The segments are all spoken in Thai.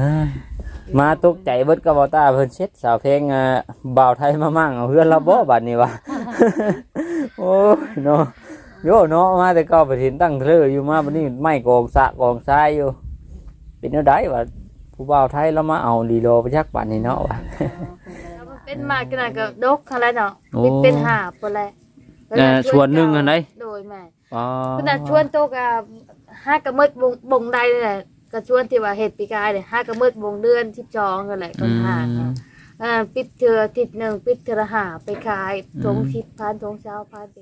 อ่ามาตกใจเบิดกับเบาตาเพิ่นเช็ดสาวเพลงอ่าบ่าวไทยมามั่งเอาเฮือนเราบ่บัดนี้วะ โอ้ยเนาะโยเนาะมาแต่เก็ไปเห็นตั้งเทออยู่มาบัดนี้ไม่กองสะกองทรายอยู่ เป็นแนวใดวะผู้บ่าวไทยเรามาเอาลีโลไปชักบัดนี้เนาะวะ เป็นมาขนาดกับดกอะไรเนาะโอ้ เป็นเป็นหาบปแหละเอ่อชวนหนึ่งอันใดโดยแม่อ๋อขนาดชวนโตกะห้ากระมืดบงบงใดนี่แหละ ก็ชวนที่ว่าเฮ็ดปีกายเนี่ยห้ากระมืดบงเดือนที่จองกันแหละคนหาเนาะอ่าปิดเทืออาทิศหนึ่งปิดเทือละหาไปขายทงสิบพันทงเช้าพันไป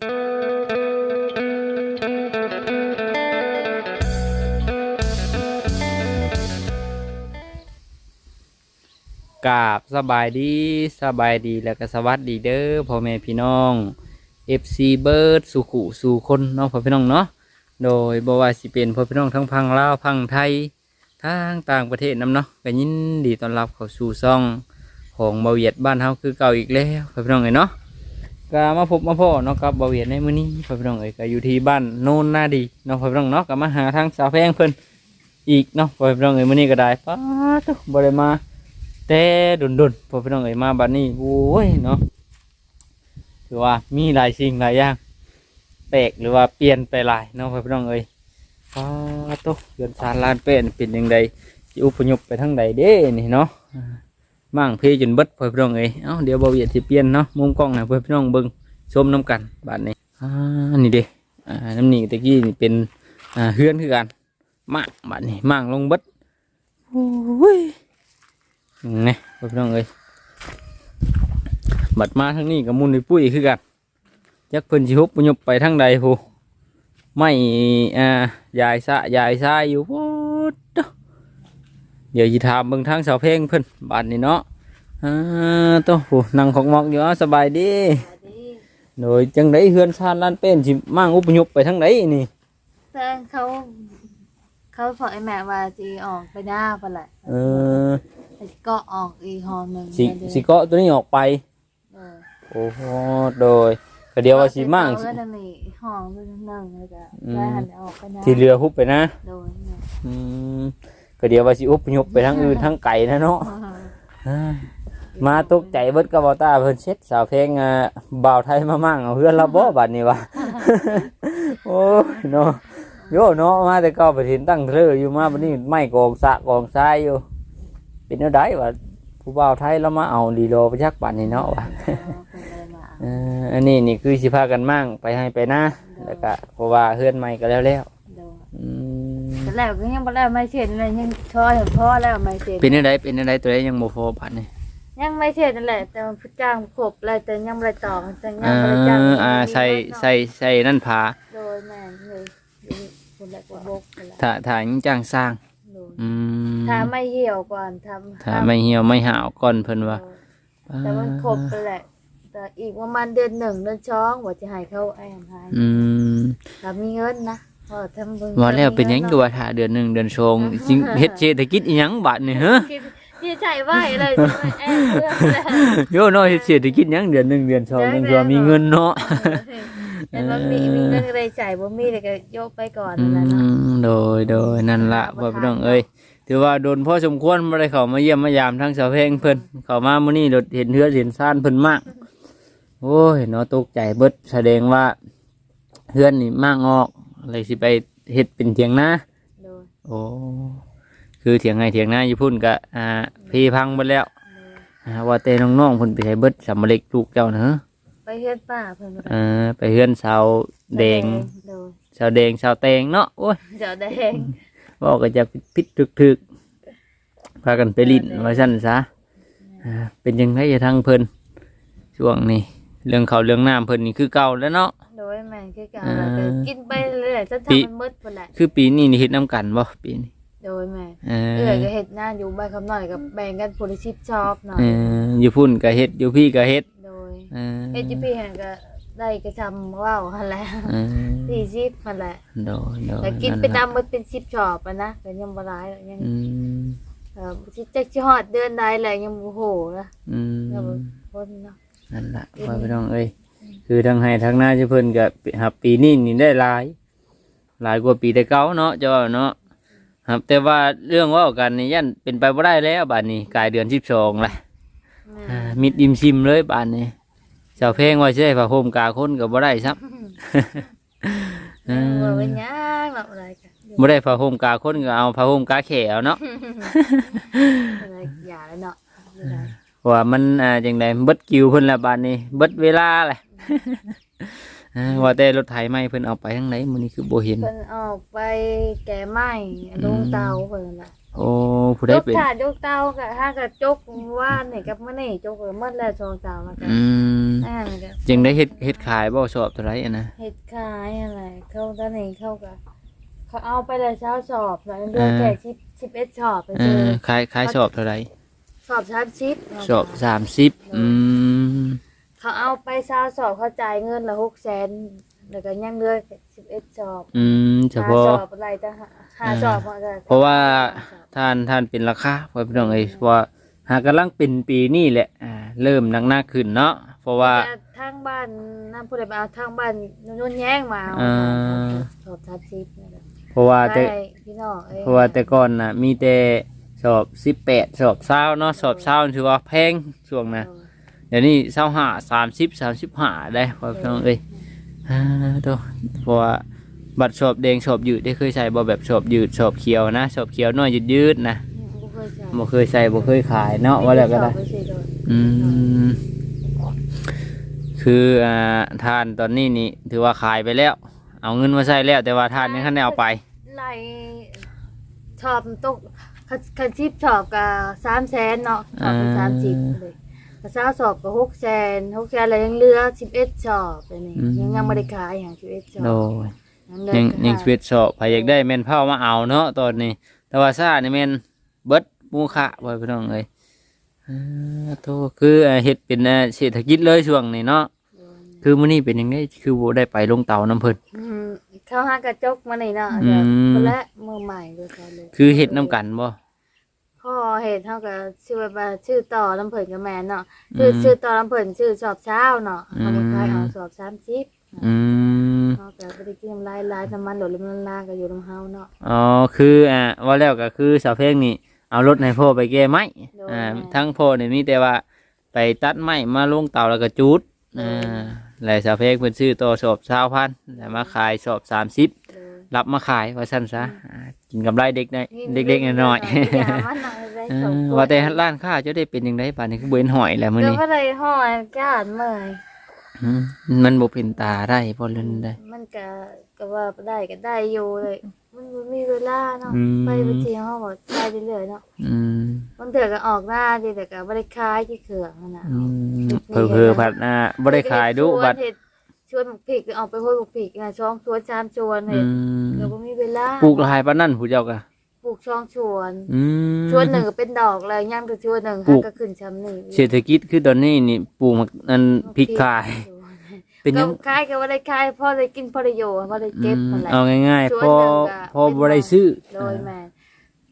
กราบสบายดีสบายดีแล้วก็สวัสดีเด้อพ่อแม่พี่น้อง FC เบิร์ดสู่ขู่สู่คนเนาะพ่อพี่น้องเนาะโดยบ่ว่าสิเป็นพ่อพี่น้องทั้งพังลาวพังไทย ทางต่างประเทศนํเนาะก็ยินดีต้อนรับเข้าสู่ซ่องของเบาเวียดบ้านเฮาคือเก่าอีกแล้วพ่อพี่น้องเอ้ยเนาะก็มาพบมาพ่อเนาะกับเบาเวียดในมื้อนี้พ่อพี่น้องเอ้ยก็อยู่ที่บ้านโนนนาดีเนาะพี่น้องเนาะก็มาหาทางสาวแพงเพิ่นอีกเนาะพี่น้องเอ้ยมื้อนี้ก็ได้ป้าตุบ่ได้มาแต่ดุนดุนพอพี่น้องเอ๋ยมาบัดนี้โอ้ยเนาะถือว่ามีหลายสิ่งหลายอย่างแปลกหรือว่าเปลี่ยนไปหลายเนาะพอพี่น้องเอ๋ย อ้าโตเดือนสารลานเป็นเป็นยังไงอุปยพไปทางใดเด้นี่เนาะมั่งเพจนเบิดพอพี่น้องเอ๋ยเอ้าเดี๋ยวบ่าวเหยียดสิเปลี่ยนเนาะมุมกล้องให้พอพี่น้องเบิ่งชมน้ำกันบัดนี้อ่านี่เด้อ่าน้ำนี่ตะกี้นี่เป็นอ่าเฮือนคือกันมั่งบัดนี้มั่งลงเบิดโอ้ยนี่พี่น้องเอ้ยบัดมาทางนี้กับมุนในปุ้ยคือกันยักเพิ่นสิฮุบปุยบไปทางใดผู้ ไม่อ่ายายซะยายซาอยู่พุดเด้อเดี๋ยวสิถามเบิ่งทางเสาเพลงเพิ่นบาดนี้เนาะอ่าโตัวผู้นั่งของมอกอยู่อะสบายดีโดยจังไดเฮือนชานลานเป็นสิมั่งอุปยบไปทางใดนี่แต่เขาเขาบอกไอ้แม่ว่าจีออกไปหน้าปะแหละเออก็ออกอีกหอหนึ่งสิเดี๋ยวสิเกาะตัวนี้ออกไปเออโอ้โหโดย ก็เดียวว่าสิมั่งเออนี่ห้องนึงนึงเลยจ้ะอืมได้หันออกไปหน้าที่เรือฮุบไปนะโดยแม่อืมก็เดี๋ยวว่าสิอุปยพไปทั้งอื่นทั้งไก่นะเนาะอ่ามาตกใจเบิดกับเบาตาเพิ่นเช็ดสาวเพลงอ่าบ่าวไทยมามั่งเอาเฮือนเราบ่บัดนี้วะโอ้ยเนาะโยเนาะมาแต่เก็ไปเห็นตั้งเทออยู่มาบัดนี้ไม่กองสะกองทรายอยู่ เป็นแนวใดวะผู้บ่าวไทยเรามาเอาลีโลไปชักบัดนี้เนาะวะ เอออันนี้นี่คือสิพากันมั่งไปให้ไปนะแล้วก็เพราะว่าเฮือนใหม่ก็แล้วแล้วโดยอืมแต่แล้วก็ยังบ่ได้ไม่เช็ดเลยยังช่อยพ่อแล้วไม่เช็ดเป็นอะไรเป็นอะไรตัวใดยังบ่พอบัดนี่ยังไม่เช็ดนั่นแหละแต่มันพุจ้างครบเลยแต่ยังไม่ได้ต่อแต่ยังเอ่ไม่ได้จ้างออ่าใส่ใส่ใส่นั่นผาโดยแม่นเลยคนละกบกคนละถ้าถ้ายังจ้างสร้างโดยอืมถ้าไม่เหี่ยวก่อนทำถ้าไม่เหี่ยวไม่หาวก่อนเพิ่นว่า แต่มันครบไปแหละ แต่อีกประมาณเดือนหนึ่งเดือนช้องว่าจะให้เขาไอ้อันให้อืมถ้ามีเงินนะพอทำเบิ่งว่าแล้วเป็นหยังตัวถ้าเดือนหนึ่งเดือนสองจริงเฮ็ดเศรษฐกิจอีหยังบัดนี่ฮะคิดที่ใจไหวเลยจะไม่แอบเรื่องเลยโยเนาะเฮ็ดเศรษฐกิจหยังเดือนหนึ่งเดือนสองยังตัวมีเงินเนาะแต่ว่ามีมีเงินอะไรจ่ายบ่มีเลยก็ยกไปก่อนอืนั่นแหละเนาะมโดยโดยนั่นละพ่อพี่น้องเอ้ยถือว่าโดนพอสมควรบ่ได้เข้ามาเยี่ยมมายามทางสาวเพลงเพิ่นเข้ามามื้อนี้โดดเห็นเฮือเห็นซ่านเพิ่นมาก โอ้ยเนาะตกใจเบิดแสดงว่าเฮือนนี่มากงอกเลยสิไปเฮ็ดเป็นเถียงนาโดยโอ้คือเถียงไงเถียงนาอยู่พุ่นก็อ่าพี่พังหมดแล้วอ่าว่าแต่น้องๆเพิ่นไปใช้เบิดสำเร็จลูกเจ้าเนอะไปเฮ็ดป้าเพิ่นเออไปเฮือนสาวแดงโดยสาวแดงสาวแตงเนาะโอ้ยเจ้าแดงบอกก็จะพิษถึกๆพากันไปลิ้นว่าซั่นซะอ่าเป็นยังไงทางเพิ่นช่วงนี้ เรื่องเขาวเรื่องน้ำเพิ่นนี่คือเก่าแล้วเนาะ โดยแม่นคือกันอ่าแล้วก็กินไปเรื่อยๆจนปี ทำมันมืดไปแหละคือปีนี้นี่เฮ็ดน้ำกันบ่ปีนี้โดยแม่เอเอื้ออก็เฮ็ดหน้าอยู่บ้านคำน้อยกับแบ่งกันผู้ละชิปชอบหน่อยเอออยู่พุ่นก็เฮ็ดอยู่พี่ก็เฮ็ดโดยเออเอจีพีหันก็ได้กระชำว่าวหันแหละเออสี่ชิปหันแหละโดยโดยแต่กินไปล่ะตามมันเป็นชิปชอบอะนะแต่ยังบ่ร้ายยัง อืมเออสิจักสิฮอดเดือนใดแหละยังบ่โหนะอืมยังบ่พ้นเนาะ นั่นล่ะว่าพี่น้องเอ้ยคือทางให้ทางหน้าเจ้าเพิ่นก็หับปีนี้นี่ได้หลาย หลายกว่าปีแต่เก่าเนาะเจ้าว่าเนาะครับ แต่ว่าเรื่องเว่ากันนี่ยันเป็นไปบ่ได้แล้วบาดนี้กลายเดือน12แล้วแม่อ่ามิดอิมซิมเลยบาดนี้เจ้าเพลงว่าสิได้ผ้าห่มกาคนก็บ่ได้ซับเออว่าเป็นหยังหรอกอะไรกันบ่ได้ผ้าห่มกาคนก็เอาผ้าห่มกาแขเอาเนาะอะไรอย่าแล้วเนาะ ไม่ได้เพราะว่ามันอ่าจังไดเบิดกิวเพิ่นละบาดนี้เบิดเวลาแหละอ่าว่าแต่รถไถใหม่เพิ่นเอาไปทางไหนมื้อนี้คือบ่เห็น เพิ่นออกไปแก่ไม้ลงเตาเพิ่นน่ะโอ้ผู้ยใดกเป็น ถาดยกเตากับถ้ากับจกว่านนี่กับมื้อนี่จกไปหมดแล้วสองเตาแล้วกันอืมอ่ามันก็จึงได้เฮ็ดเฮ็ดขายบ่ชอบเท่าไหร่อะนะ เฮ็ดขายอะไรเขาตอนนี้เขาก็เขาเอาไปเลยเช้าสอบแล้วเดือนแก่ชิปชิปเอ็ดสอบไปเอเจออขายขายชอบเท่าไหร่ สอบชั้นชิปชอบ30อืมเขาเอาไปเช้าสอบเขาจ่ายเงินละหกแสนแล้วก็ยังเหลือสิบเอ็ดสอบ อืมเฉหาพาะสอบอะไรจะหาหาสอบมันก็เพราะว่าท่านท่านเป็นราคาพ่อพี่น้องเอ้ยเพราะว่าหากำลังเป็นปีนี้แหละอ่าเริ่มหนักหน้าขึ้นเนาะเพราะว่าแต่ทางบ้านน้ำผู้ใดมาเอาทางบ้านนุ่นแย้งมาเอาอ่าสอบชั้นชิปนี่แหละเพราะว่าแต่ได้พี่น้องอ้ยเพราะว่าแต่ก่อนน่ะมีแต่ สอบสิบแปดสอบเศร้าเนาะสอบเศร้าถือว่าแพงช่วงนะเดี๋ยวนี้เศร้าห้าสามสิบสามสิบห้าได้พ่อพี่น้องเอ้ยอ่าตัวเพราะว่าบัตรสอบแดงสอบยืดได้เคยใส่บ่แบบสอบยืดสอบเขียวนะสอบเขียวน้อยยืดยืดๆนะบ่เคยใช้บ่เคยใส่บ่เคยขายเนาะว่าแล้วก็ได้สอบปสิโดนอืมคืออ่าทานตอนนี้นี่ถือว่าขายไปแล้ว เอาเงินมาใช้แล้ว แต่ว่าทานยังคันได้เอาไปไล่ชอบตก คันคันชิปชอบกับสามแสนเนาะชอบกับอ่าสามสิบเลยกระซ่าสอบกับหกแสนหกแสนอะไรยังเหลือสิบเอ็ดสอบเลยนี่ยังยังไม่ได้ขายอย่างสิบเอ็ดสอบโดยเหลือยังขายยังสเวตสอบใครอยากได้แม่นเผามาเอาเนาะตอนนี้ แต่ว่าซ่านี่แม่นเบิดมูคะไว้พี่น้องเอ้ยอ่าโตคืออ่าเฮ็ดเป็นอ่าเศรษฐกิจเลยช่วงนี้เนาะคือมื้อนี้เป็นยังไงคือบ่ได้ไปลงเตาน้ำเพิ่นอืม เข้าหากระจกมานี่เนาะอืม คนละมือใหม่เลยค่ะเลยคือเฮ็ดน้ำกันบ่ พ่อเห็ดเท่ากับชื่อว่าชื่อต่อลำเผินกับแม่เนาะชื่อชื่อต่อลำเผินชื่อสอบเช้าเนาะเขาก็ขายเอาสอบสามสิบอืมเขาก็ไปได้กินลายลายน้ำมันหลดลำลางก็อยู่ลำเฮาเนาะ อ๋อคืออ่าว่าแล้วก็คือสาวเพลงนี่เอารถให้พ่อไปแก้ไม้อ่าโดยทั้งพ่อนี่มีแต่ว่าไปตัดไม้มาลงเตาแล้วก็จุดโดยอ่า แล้วสาวเพลงเพิ่นซื้อต่อสอบ20,000แล้วมาขายสอบ30เลยรับมาขายว่าซั่นซะอ่ากินกำไรเด็กได้เด็กๆน้อยอย่ามันหน่อยได้ๆเอสองอคนว่าแต่ร้านค้าจะได้เป็นจังไดป่านนี้คือบ่เห็นหอยแล้วมื้อก็นี้ไม่ได้ห่อยกาดเมื่อยอืมมันบ่เป็นตาได้บ่เล่นได้ มันก็ก็ว่าได้ก็ได้อยู่เลย มันบ่มีเวลาเนาะอืม ไปไปเที่ยวเขาบอกไปเรื่อยๆเนาะอืม มันเถื่อก็ออกหน้าดีแต่ก็ไม่ได้ขายที่เขื่องนั่นน่ะอืมเผลอๆผัดหน้าบ่ได้ขายดุบัดชวนเฮ็ชวนหมกผิกออกไปห้วยหมกผิกนะช่องชวนชามชวนอืเฮ็ดมเราก็มีเวลาปลูกหลายปานนั้นผู้เจ้าก็ปลูกช่องชวน อืม ชวนหนึ่งก็เป็นดอกแล้วย่างตัวชวนหนึ่งปลูกก็ขึ้นชำนี่เศรษฐกิจคือตอนนี้นี่ปลูกมักอันพริกขาย เป็นก็ยังขายก็ว่าได้ขายพ่อได้กินพ่อได้อยู่พ่อได้อืเก็บมนั่นแหละ เอาง่ายๆส่พวนอหนึ่งก็ พอเป็นบ่ได้ซื้อโดยแม่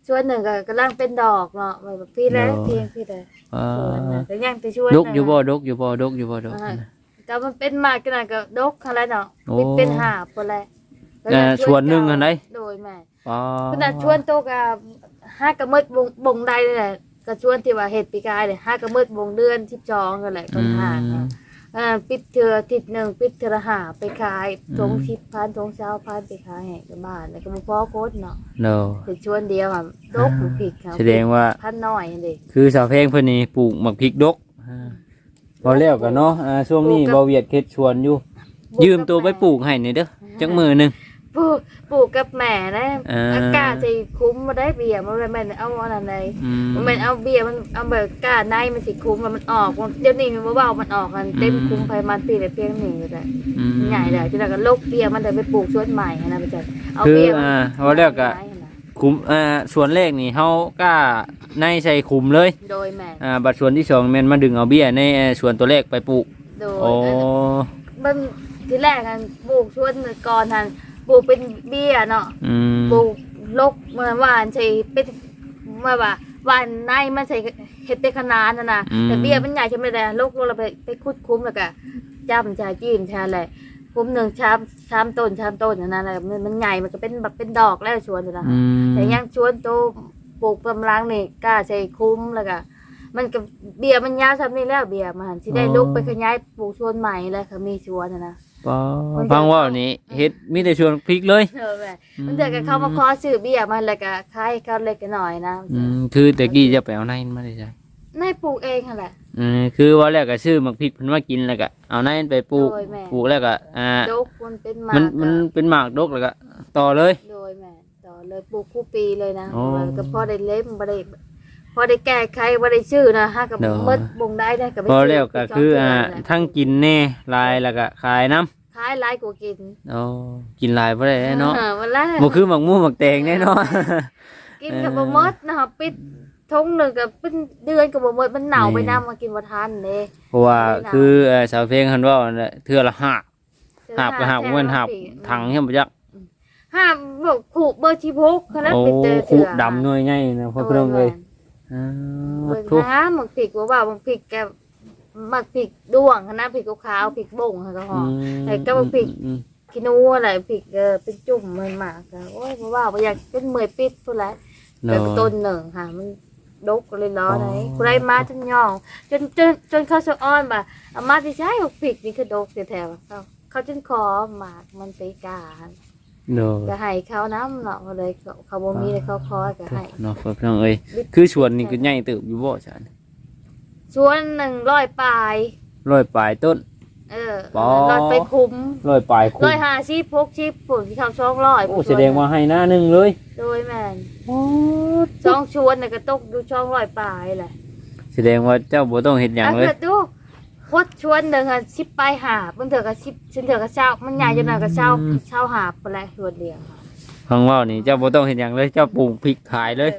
ชวนหนึ่งก็กำลังเป็นดอกเนาะแบบพี่แล้วโดยเพียงพี่เลยอ่าชวนน่ะแต่ย่างแต่ชวนดกอยู่บ่น่ะดกอยู่บ่ดกอยู่บ่ดกอ่าก็มันเป็นมากขนาดก็ดกอะไรเนาะโอ้เป็นเป็นหาบพุ่นแหละเอ่อชวนหนึ่งอันใด โดยแม่อ๋อขนาดชวนโตกับห้ากระมืดวงบงใดนี่แหละก็ชวนที่ว่าเฮ็ดปีกายเนี่ยห้ากระมืดวงเดือนที่จองกันแหละคนหางเนาะ อ่าปิดเทืออาทิศหนึ่งปิดเทือละหาไปขายทงชิปพันทงเช้าพันไปขายให้กับบ้านแล้วก็บ่พอโคตรเนาะโนเป็นชวนเดียวอะดกหรือผิดครับแสดงว่าพันน้อยนี่เด็กคือสาวเพลงเพิ่นนี่ปลูกหมักพริกดกอ่าพอแล้วกันเนาะอ่าช่วงนี้บ่เวียดเฮ็ดชวนอยู่ ยืมตัวไปปลูกให้หน่อยเด้อจักมือหนึง ปลูกปลูกกับแม่นะอ่าอากาศสิคุ้มมาได้เบียร์มันแม่นเอาอันนั้นใดอืมมันเป็นเอาเบียร์มันเอาแบบกล้าในมันสิคุ้มแล้วมันออกมันเดี๋ยวนี้มันเบาๆมันออกกันเต็มอืมคุ้มไปมันปีละเพียงหนึ่งเลยอืมใหญ่เลยจะได้ก็ลกเบียร์มันแต่ไปปลูกสวนใหม่นะไปจัดเอาคือเบียร์มันอ่าว่าแล้วก็ไม้นะคุมอ่าส่วนแรกนี่เฮากล้าในใส่คุมเลยโดยแม่อ่าบัดส่วนที่สองแม่นมาดึงเอาเบี้ยในเอ่อส่วนตัวเลขไปปลูกโดย โอ้ มันทีแรกกันปลูกสวนก่อนทัน ปลูกเป็นเบียร์เนาะอืมปลูกลกเมื่อวานใช่เป็นเมื่อว่าวันในมันใส่เห็ดเป็นขนาดนะนะแต่เบี้ยมันใหญ่ใช่ไหมล่ะลกลงเราไปไปคุดคุ้มแล้วก็จ้ำชาจีนชาอะไรปคุ้มหนึ่งชามชามต้นชามต้นอันนั้นแหละมันมันใหญ่มันก็เป็นแบบเป็นดอกแล้วชวนอยู่นะอืมแต่ยังชวนโตปลูกกำลังนี่กล้าใช้คุ้มแล้วก็มันกับเบียร์มันยาวซ้ำนี่แล้วเบียร์มันที่ได้ลุกไปขยายปลูกชวนใหม่แล้วเขามีชวนนะนะ ปอฟังว่านี่เฮ็ดมีแต่ชวนพริกเลย เออแม่มันเดือกับเขามาขอซื้อเบียร์มันแล้วก็ขายเขาเล็กกันหน่อยนะอืมคือแต่กี้จะไปเอาในมาได้ใช่ในปลูกเองนั่นแหละอืมคือว่าแล้วก็ซื้อมักพริกเพิ่นมากินแล้วก็เอาในไปปลูกโดยแม่ปลูกแล้วก็อ่าดกมันเป็นหมากมันมันเป็นหมากดกแล้วก็ต่อเลยโดยแม่ต่อเลยปลูกคู่ปีเลยนะอ๋อก็พอได้เล่มบ่ได้พ อได้แก้ไขบ่ได้ชื่อนะฮะกับเดี๋ยวมดบงได้ได้กับพอแล้วก็คืออ่าทั้งกินแน่ลายแล้วก็ขายน้ำขายหลายกว่ากินโอ้กินหลายบ่ได้เนาะออวันละบ่คือหมักหมูหมักแตงแน่เนาะ กินกับบ่หมดนะครับปิดทงหนึ่งกับเป็นเดือนกับบ่หมดมันเหนาไปนำมากินบ่ทันเด้เพราะว่าคือเอ่อสาวเพลงเพิ่นว่าน่ะเทื่อละห้าหาบก็หาบเงินหาบถังเฮ็ดบ่จักห้าบอกขู่เบอร์16คณะโอ้เป็นเตอขุดำหน่วยใหญ่นะพ่อพี่น้องเอ้ย อ้าเบิ่วงทุกนะหมักพริกว่าว่าหมักพริกแกหมักพริกด้วงคณะพริกขาวๆพริกบ่งค่ะก็หอม แต่ก็บ่ผิด อืมกินูอะไรพริกเออเป็นจุ่มมันหมากอะโอ้ยบ่ว่าบ่อยากเป็นเมยปิดพุ่นแหละเนาแต่ต้นหนึ่งค่ะมันดกเลยล้อไหนผู้ใดมาจนย่องจนจนจนเขาสะอ้อนบ่าเอามาที่ใช้หกพริกนี่คือดกแท้ๆเขาเขาจนขอหมากมันไปกา เนาะก็ให้เขาน้ำเนาะก็เลยเขาเขาบ่มีเลยเขาขอก็ให้เนาะพ่อพี่น้องเอ้ยคือชวนนี่ก็ใหญ่เติบอยู่บ่ฉันชวนหนึ่งร้อยปลาย ร้อยปลายต้น เออป๋อร้อยไปคุ้มร้อยปลายคุ้มร้อยห้าสิบพกชิปปุ่นที่เขาช่องร้อยโอ้แสดงว่าให้หน้าหนึงเลยโดยแม่นช่องชวนน่ะก็ตกดูช่องร้อยปลายแหละแสดงว่าเจ้าบ่ต้องเฮ็ดหยังเลยอะกิดดู พดชวนหนึ่งอะชิปไปหาบางเถื่อก็ชิปฉันเถื่อก็เช่ามันใหญ่จนหน่อยก็เช่าอืม เช่าหาบไปแล้วชวนเดียวฟังเว่านี่เจ้าบ่ต้องเฮ็ดหยังเลยเจ้าปลูกพริกขายเลย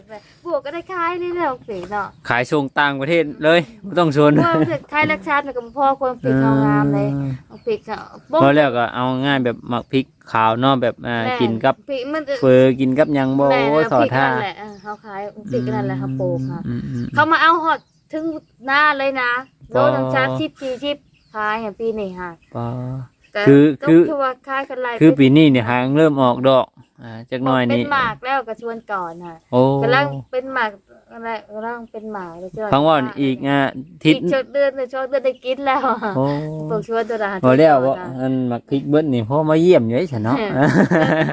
บวกก็ได้ขายนี่แหละฝีเนาะขายส่งต่างประเทศเลยบ่ต้องชวนเพราะว่ามันเถื่อขายรักชาติมันก็พ่อควรฝีเขางามเลยเอาฝีเขาพอแล้วก็เอาง่ายแบบหมักพริกขาวเนาะแบบอ่าแม่ กินกับฝีมันเฟอกินกับหยังบ่แม่โอ้ยเอาถอฝีดท่านั่นแหละเออเขาขายฝีกันนั่นแหละเขาปลูกค่ะ อืมอืมอืมเขามาเอาหอด ถึงหน้าเลยนะอ๋โลอนึงชาชิปชีชิปขายอย่างปีนี้ค่ะปอแต่คือก็คือคือว่าขายกันหลายคือปีนี้เนี่ยหางเริ่มออกดอกอ่าจักหน่อยเป็นี่นหมากแล้วก็ชวนก่อนค่ะโอ้กำลังเป็นหมากอะไรกำลังเป็นหมากแล้วจะฟังว่าอีกอ่าทิศอีกชดเดือนหรือชดเดือนได้กินแล้วโอ้ปลูกชวนตัวละพอแล้วว่าอันหมักพริกเบิ้นี่พ่อมาเยี่ยมอยู่ไอ้ฉันเนาะ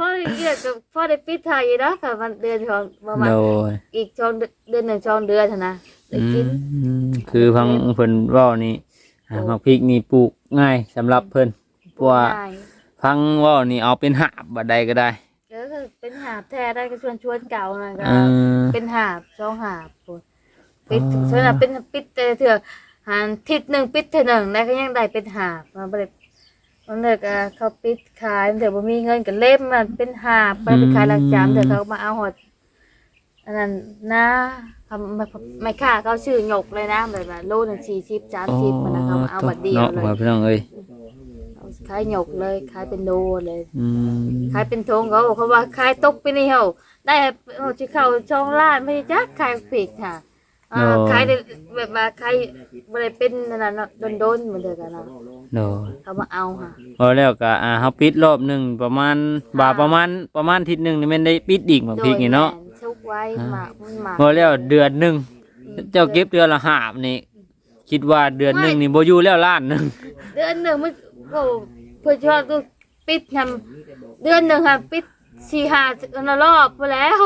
พ่อได้เกียดกับพ่อได้ปิดไทยอยู่เนาะค่ะมันเดือนของประมาณโดยอีกช่องเดือนหนึ่งช่องเดือนเท่านะ ได้กินอืมคือพังเพิ่นเว่านี่อ่าหมักพริกนี่ปลูกง่ายสำหรับเพิ่นเพราะว่าง่ายพังเว่านี่เอาเป็นหาบบัดใดก็ได้ก็คือเป็นหาบแท้ได้ก็ชวนชวนเก่านะก็เออเป็นหาบช่องหาบพุ่นปิดเท่านั้นเป็นปิดแต่เถื่อหันทิศหนึ่งปิดเท่าหนึ่งได้ก็ยังได้เป็นหาบมาบริมันเด็กอะเขาปิดขายเดี๋ยวบ่มีเงินก็เล่มมันเป็นหาบไปไปขายหลักจามเดี๋ยวเขามาเอาหอดอันนั้นนะ เขาไม่ไม่ค่าเขาชื่อหยกเลยนะแบบว่าโลหนึ่งสี่สิบสามสิบมันนะเขามาเอาบัดเดียวเนาะเลยว่าพี่น้องเอ้ยเอาขายหยกเลยขายเป็นโลเลยอืมขายเป็นทงเขาเขาว่าขายตกไปนี่เหรอได้เอาที่เขาช่องล้านไม่จักขายปีกค่ะอ่าขายได้แบบว่าขายบ่ได้เป็นนั่นน่ะเนาะโดนๆเหมือนเดิมกันเนาะโดยเขามาเอาค่ะพอแล้วก็อ่าเฮาปิดรอบหนึงประมาณบ่าประมาณประมาณอาทิศนึงนี่แม่นได้ปิดอีกหมักพริกนี่เนาะโดยแม่ชุก ไว้หมากมันหมากพอแล้วเดือนหนึงเจ้าเก็บเดือนละหาบนี่ คิดว่าเดือนหนึงนี่บ่อยู่แล้วล้านหนึงเดือนหนึ่งมันก็เพื่อชอบตัวปิดทำเดือนหนึ่งค่ะปิดสี่ห้ารอบไปแล้ว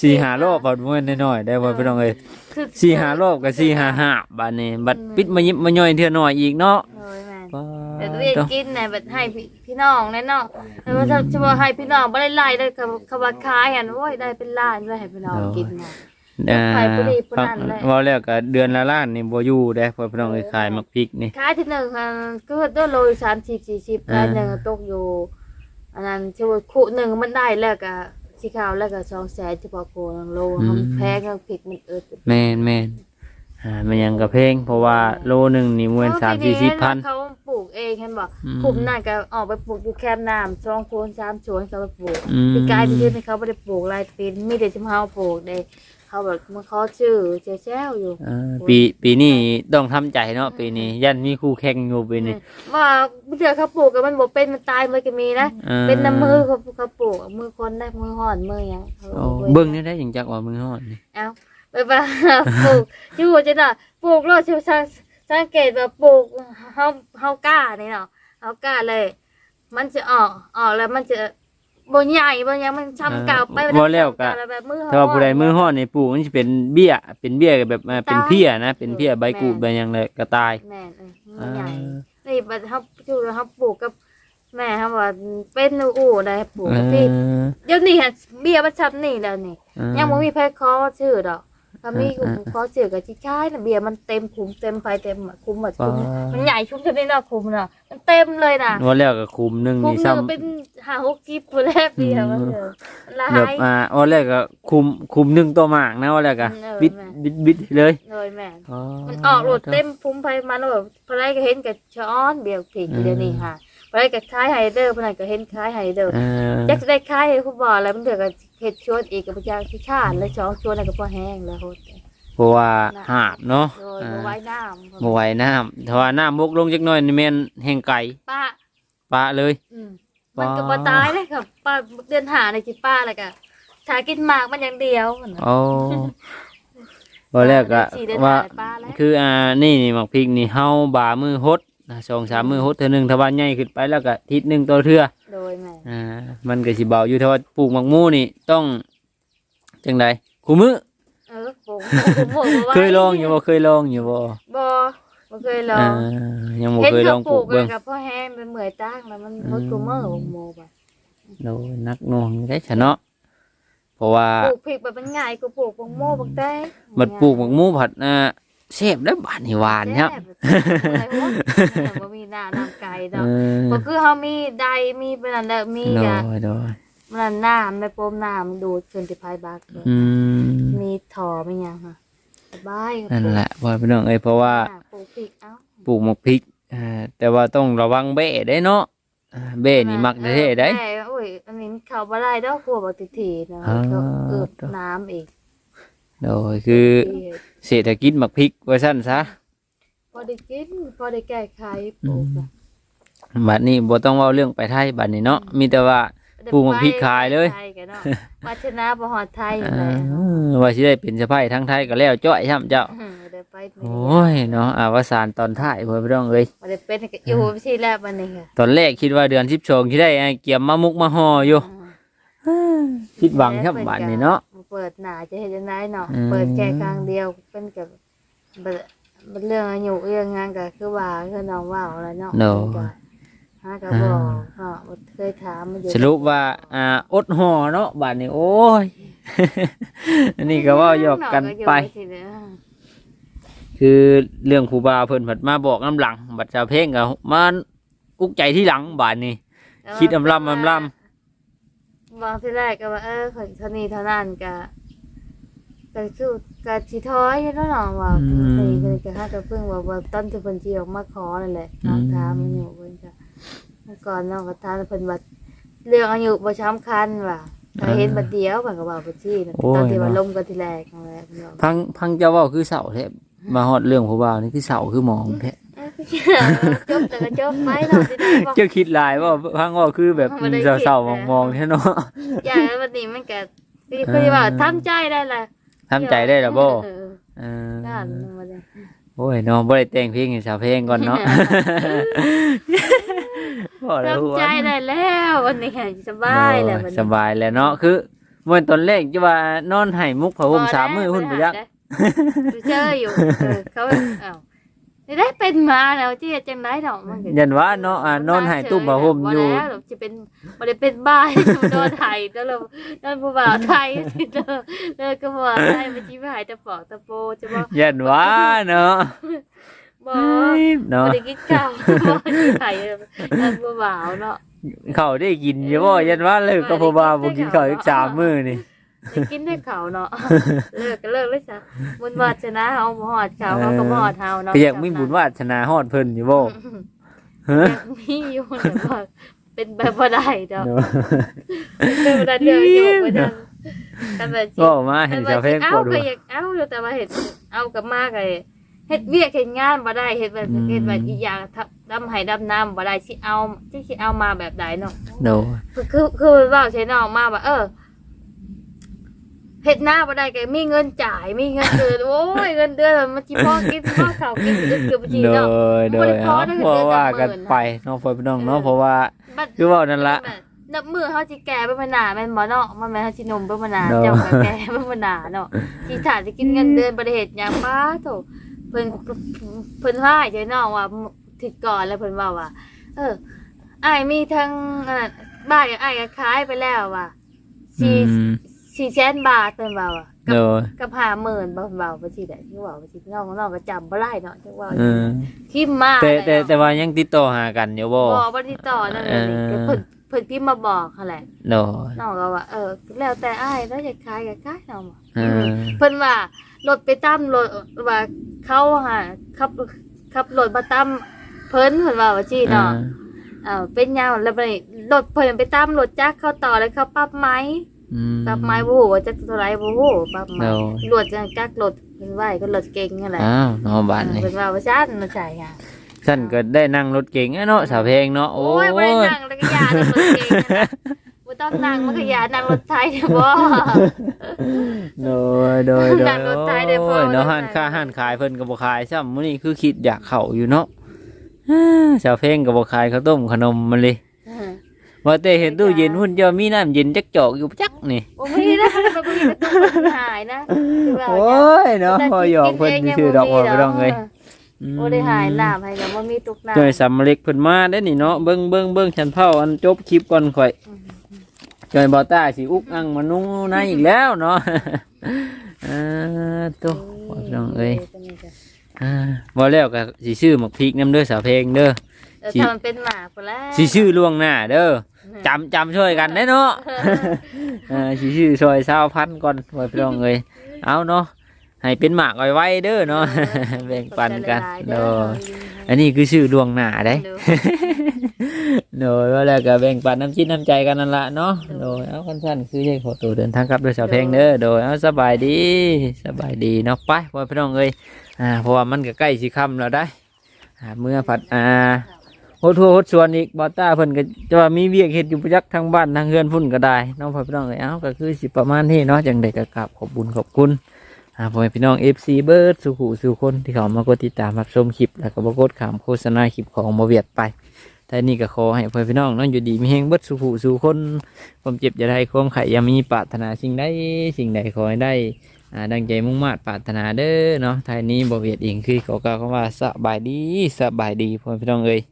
สี่หารอบพอดมื้อน้อยๆได้บ่พี่น้องเอ้ยคือสี่หารอบกับสี่หาหาบาดนี้บัดปิดมายิบมาย่อยเทื่อน้อยอีกเนาะโดยแม่ป้า แต่ตัวเองกินเนี่ยแบบให้พี่พี่น้องแน่นาะแต่ว่าถ้าะว่าให้พี่น้องไม่ได้ไล่ได้คำคำว่าขายอันโอ้ยได้เป็นล้านด้วยให้พี่น้องกินนะอ่าขายผู้ดีผู้นั้นเลยว่าแล้วก็เดือนละล้านนี่บ่อยู่เด้เพอพี่น้องเอ้ยขายมักพริกนี่ขายที่หนึ่งก็ตัวโลสามสิบสี่สิบอ่าขายหนึ่งตกอยู่อันนั้นชื่อว่าคู่หนึ่งมันได้แล้วก็สีขาวแล้วก็สองแสนเฉพาะโคนังโลมันแพงก็ผิดมันเออแม่นแมน อ่ามันยังกระเพงเพราะว่าโลหนึงนี่มวนสามสี่สิบพัน เขาปลูกเองเห็นบอกอืมกลุ่มนั่นก็ออกไปปลูกอยู่แคมป์น้ำช่องโคนสามสวนเขาไปปลูกอืมปีกายไปยืนให้เขาไม่ได้ปลูกลายปีนมีแต่ชมเฮาปลูกได้เขาแบบมาขอชื่อแซวๆอยู่เออปีปีนี้ต้องทำใจเนาะปีนี้ยันมีคู่แข่งอยู่ปีนี้ว่าเดี๋ยวเขาปลูกกันมันบอกเป็นมันตายมันก็มีนะออเป็นน้ำมือเขาเขาปลูกมือคนได้มือห่อนมือหยังโอ้เบิ่งนี่ได้จังจักว่ามือฮอดนี่ เอา ไปบ้าปลูกที่หัวจะน่ะปลูกรอดชิวสังสังเกตว่าปลูกเฮาเฮากล้านี่เนาะเฮากล้าเลย มันจะออกออกแล้วมันจะบ่ใหญ่บ่หยังมันช้ำเก่าไปบ่แล้วก็แบบมือถ้าว่าผู้ใดมือฮอดนี่ปลูกมันสิเป็นเบี้ย เป็นเบี้ยแบบอ่าเป็นเพี้ยนะ เป็นเพี้ยใบกูดใบหยังเลยก็ตายแม่นเออมือ่าอใหญ่นี่บัดเฮาจูเฮาปลูกกับแม่เฮาว่าเป็นอู่ได้ปลูกเอกับพี่อเดี๋ยวนี้ฮะเบี้ยมันชับนี่แล้วนี่เออยังบ่มีไผขอชื่อดอก ถ้ามีอ่าอ่าขอชื่อก็สิคายน่ะเบี้ยมันเต็มคุมเต็มไฟเต็มอะคุมหมดคุมว้ามัมันใหญ่ชุบเท่านี้เนาะคุมเนาะมันเต็มเลยน่ะว่าแล้วก็คุมหนึงคุมนี่หซ้ำนึงเป็นหาหกกิบพุ่นแลวเบี้ยมันเด้อหลาแบบย อ่าว่าแล้วก็คุมคุมหนึงตัวหมากนะว่าแล้วก็เออบิดแม่ บิดบิดเลยเลยแม่นอ๋อมันออกโหลดเต็มพุ่มไฟมันแบบพลายก็เห็นกับช้อนเบี้ยผิดเดี๋ยวนี้ค่ะ พลายก็คล้ายไฮเดอร์พลายก็เห็นคล้ายไฮเดอร์เอออยากจะได้คล้ายให้ผู้บอกแล้วมันเดือกับเห็ดชวนอีกกับพยางที่ชาติแล้วช้อนชวนอะไรก็พอแห้งแล้วโหดเพราะว่าหาบเนาะโดยอ่ามาไว้น้ำบ่ไหวน้ำถ้าว่าน้ำบกลงจักหน่อยนี่แม่นแห้งไก่ป้าปะเลย อืมมันก็บ่ตายเลยครับป้าเดือนหาในจิป้าเลยกะถ้ากินหมากมันอย่างเดียวมันน่ะ โอ้บ่แรกก็สี่เดือนว่าหาในป้าแล้ว คืออ่านี่นี่หมักพริกนี่เฮาบ่ามือหด นะสองสามมือหดเทื่อหนึงถ้าว่าใหญ่ขึ้นไปแล้วก็ทิศหนึงต่อเทื่อโดยแม่อ่ามันก็สิเบาอยู่ถ้าว่าปลูกหมักหมูนี่ต้องจังไดคู่มือเออผมผมบอกว่าเคยลองอยู่บ่เคยลองอยู่บ่บ่บ่เคยลออ่างยังบ่เห็นเคยลเขาองปปลูลูกกกัเบิ่นงกับพ่อแห้งเป็นเหมื่อยตั้งแล้วมันอืมฮดกูเมอร์โมบ่โดยนักหน่วงได้ซะเนาะเพราะว่าปลูกพริกแบบมันง่ายกว่าปลูกบงโม่บางแต้บัดปลูกหมักหมูผัดอ่า แซ่บแล้วบาดนี่หวานครับอะไรวะบ่มีหน้าน้ำไก่เอเนาะอก็คือเฮามีใดมีเป็นอันเดอมีโดกะยโดยมันน้ำในโปมน้ำดูดขึ้นที่ภายบักเลยอืมมีท่อมีหยังค่ะสบายนั่นแหละพ่อพี่น้องเอ้ยเพราะว่าอ่ปลูกพริกเอ้า ปลูกหมกพริกอ่าแต่ว่าต้องระวังเบ้ได้เนาะอ่าเบ้นี่มักเท่ได้ แม่โอ้ยอันนี้มันเข้าบ่ได้ดอกครัวบ่ติดทีเนาะอ่าเขาเอิบน้ำอีก โดยคือเศรษฐกิจหมักพริกว่าซั่นซะพอได้กินพอได้แก้ไขปลูกอะบัดนี้บ่ต้องเว้าเรื่องไปไทยบัดนี้เนาะมีแต่ว่าปลูกพริกขายเลยไทกันเนาะวัฒนาบ่ฮอดไทยอยู่อ่าแล้วว่าสิได้เป็นสะใภ้ทั้งไทยก็แล้วจ้อยช่ำเจ้าเออได้ไปไม่โอได้้ยเนาะอาวสานตอนท้ายพ่อพี่น้องเอ้ยบ่ได้เป็นก็อยู่ที่แรกบัดนี้ค่ะตอนแรกคิดว่าเดือน12สิได้ไอ้เกียมมามุกมาห่ออยู่ คิดหวังครับบัดนี้เนาะ เปิดหน้าจะเฮ็ดจังไดเนาะอืมเปิดแค่ครั้งเดียวเป็นกับบ่บ่เรื่องอายุเรื่องงานก็คือว่าคือน้องว่าอะไรเนาะเนาะก็หาก็บอกเนาะบ่เคยถามมันอยู่สรุปว่า อ่า อดห่อเนาะบัดนี้ โอ้ย อันนี้ก็เว่าหยอกกันไปเาก็อยู่ที่เดิมคือเรื่องครูบาเพิ่นผัดมาบอกน้ำหลัง บัดชาวเพลงก็มันอุกใจที่หลังบาดนี้ คิดอำลำอำล บางที่แรกก็ว่าเออคนเท่านี้เท่านั้นก็ก็คือก็สิถอยอยู่เนาะน้องว่าคือคือก็หาก็เพิ่งว่าว่าต้นที่เพิ่นสิออกมาขอนั่นแหละถามถามมันอยู่เพิ่นก็เมื่อก่อนน้องก็ถามเพิ่นว่าเรื่องอายุบ่สำคัญว่ะถ้าเห็นบัดเดียวเพิ่นก็ว่าบ่จี้นะตอนที่ว่าลมกันทีแรกนั่นแหละเพิ่นว่าพังพังเจ้าเว่าคือเสาแท้มาฮอดเรื่องครูบานี่คือเสาคือหมองแท้เอ้ย จบแต่ก็จบไปเนาะสิได้บ่ เจ้าคิดหลายว่าพังเว่าคือแบบบ่ได้คิดเสาๆมองๆแท้เนาะอย่างนั้นวันนี้มันก็คือคือว่าทำใจได้แหละทำใจได้แล้วบ่เออเออนั่นมันเลยโอ้ยเนาะบ่ได้แต่งเพลงให้สาวเพลงก่อนเนาะ บ่แล้วทำใจได้แล้ววันนี้สบายแล้ววันสนี้บายแล้วเนาะคือเมื่อตอนแรกจะว่านอนให้มุกผ้าห่มสามมื้อหุ่นไปยักดูเจออยู่เออเขาเอ้า นี่ได้เป็นมาแล้วที่จังไดเนาะมันก็ยันว่าเนาะอ่านอนให้ตุ้มผ้าห่มอยู่บ่แล้วจะเป็นบ่ได้เป็นบ้าจะนอนไทยแล้วเรานอนผู้บ่าวไทยสิเด้อเลิกก็บ่าวไทยไปจิ้มหายตะปอกตะโปจะบ่ยันว่าเนาะบ่เนาะบ่ได้กินข้าวบ่ได้ไข่นอนผู้บ่าวเนาะเขาได้กินอยู่บ่ยันว่าเลิกก็เพราะว่าบ่กินข้าวอีกสามมื้อนี่ ได้กินได้ข้าวเนาะ เลิกก็เลิกเลยจ้ะบุญวาสนาเฮาบ่ฮอดข้าวเฮาก็บ่ฮอดเฮาเนาะก็อยากมีบุญวาสนาฮอดเพิ่นอยู่บ่ฮะอยากมีอยู่แต่ว่าเป็นแบบบ่ได้ดอกเนาะเป็นบ่ได้เดียวอยู่บ่ได้แต่แบบสิก็มาเห็นชาวเพลงเอาปวดหัก็วอยากเอาอยู่แต่ว่าเห็ดเอากับมากเลยเฮ็ดเวียกเฮ็ดงานบ่ได้เฮ็ดแบบอืมเฮ็ดแบบอีกอย่างทับดำไห้ดำน้ำบ่ได้สิเอาที่สิเอามาแบบใดเนาะโดคือคือคือเว่าใช้น้องมาว่าเออ เฮ็ดหน้าบ่ได้ก็มีเงินจ่ายมีเงินเดือนโอ้ยเงินเดือนมันสิพอกินพอข้าวกินเดือนเกือบบ่สิโดเนาะ ยโดยบ่ได้พอเอาได้เพราะว่ากันเดือนละหมื่นไปเน้องพ่อพี่น้องเนาะเออเพราะว่า บัดคือเว้านั่นละ นับมือเฮาสิแก่ไปมานานแม่นบ่เนาะมันแม่นเฮาสิหนมไปมานานเนาะ เจ้าก็แก่ไปมานานเนาะสิถ่าสิกินเงินเดือนบ่ได้เฮ็ดหยังป้าโถเพิ่นเพิ่นว่าใช่น้องว่าถึกก่อนแล้วเพิ่นว่าว่า เอออ้ายมีทั้งอ่าบ้านกับอ้ายก็ขายไปแล้วว่ะอืสี่ม สี่แสนบาทเพิ่นว่าว่ะกัโดบยกับห้าหมื่นบ่เพิ่นว่าบ่สิได้ที่ว่าบ่สิน้องน้องก็จำบ่ได้เนาะจังว่าเออพิมพ์มาแต่แต่ล้วแต่ว่ายังติดต่อหากันอยู่บ่บ่บ่ติดต่อนั่นน่ะนี่เออก็เพิ่นเพิ่นพิมพ์มาบอกหั่นแหละโดยน้องก็ว่าเออ แล้วแต่อ้ายแล้วจะขายก็ขายเนาะเออเพิ่นว่ารถไปตามรถว่าเขาหาขับขับรถมาตามเพิ่นเพิ่นว่าว่าจี้เนาะอ้าวเป็นยังแล้วไปรถเพิ่นไปตามรถจักรเข้าต่อแล้วเขาปรับไหมอืม ปรับไหมบ่ฮู้ว่าจักเท่าไหร่บ่ฮู้ปรับไหมเนาะรถจักรจักรรถเพิ่นไหวก็รถเก่งนั่นแหละอ้าวเน้องบ้านนี่เพิ่นว่าว่าซั่นมาใช่ค่ะฉันก็ได้นั่งรถเก๋งอะเนาะสาวเพลงเนาะโอ้โอ้ยยบ่ได้นั่งแล้วก็ยานั่งรถเก่งนะบ่ต้องนั่งมันก็ยานั่งรถไทยได้บ่โดยโดยโดนั่ยงรถไถได้พอโอ้ยเนาะได้ห้านค้าห้านขายเพิ่นก็บ่ขายซ้ำมื้อนี้คือคิดอยากเข้าอยู่เนาะอ้าสาวเพลงก็บ่ขายข้าวต้มขนมมันเลยเออ ว่าแต่เห็นตู้เย็นหุ่นเจ้ามีน้ำเย็นจักจอกอยู่จักนี่บ่มีนะมันบ่มีประตูมันหายนะคือว่าโอ้ยเนาะพอหยอกเพิ่นชื่อดอกบ่ไปต้องเอ้ยบ่ได้หายน้ำให้ก็บ่มีตกน้ำจอยสำเร็จเพิ่นมาได้อนี่เนาะเบิ่งเบิ่งเบิ่งฉันเผาอันจบคลิปก่อนข่อยจอยบ่ต้าสิอุกอังมานุ่งในอีกแล้วเนาะอ่าตุ๊บ่ไปต้องเอ้ยอ่าบ่แล้วก็สิชื่อหมกพริกน้ำเด้อสาวเพลงเด้อ เออสิถ้ามันเป็นหมาพุ่นแล้วสิชื่อล่วงหน้าเด้อจำจำช่วยกันได้อเนาะเออสิชื่อซอยชาวพันก่อนไว้พี่น้องเอ้ยเอาเนาะให้เป็นหมากไว้ไว้เด้อเนาะแบ่งปันกันเนาะอันนี้คือชื่อล่วงหน้าได้โดยว่าแล้วก็แบ่งปันน้ำจิตน้ำใจกันนั่นละเนาะโดยเอาคันสั้นคือใช่ขอตัวเดินทางกลับด้วยสาวเพลงเด้อโดยเอาสบายดีสบายดีเนาะไปพ่อพี่น้องเอ้ยอ่าเพราะว่ามันก็ใกล้สิค่ำแล้วได้อ่าเมื่อผัดอ่า โหดทัวโหดสวนอีกบอต้าเพิ่นก็จะว่ามีเวียกเฮ็ดอยู่ประจักทางบ้านทางเฮือนพุ่นก็ได้น้องพ่อพี่น้องเอ้ยเอ้าก็คือสิประมาณนี้เนาะจังไดก็กราบขอบคุญขอบคุณอ่าพ่อแม่พี่น้อง FC เบิร์ดสุขุสุคนที่เขามากดติดตามรับชมคลิปแล้วก็บ่กดขามโฆษณาคลิปของบ่เวียดไปแต่นี่ก็ขอให้พ่อพี่น้องเนาะอยู่ดีมีแฮงเบิดสุขุสุคนความเจ็บอย่าได้ความไข่อย่ามีปรารถนาสิ่งใดสิ่งใดขอให้ได้อ่าดังใจมุ่งมา่ปรารถนาเด้อเนาะท้ายนี้บ่เวียดเองคือขอกล่าวคำว่าสบายดีสบายดีพ่อพี่น้องเอ้ย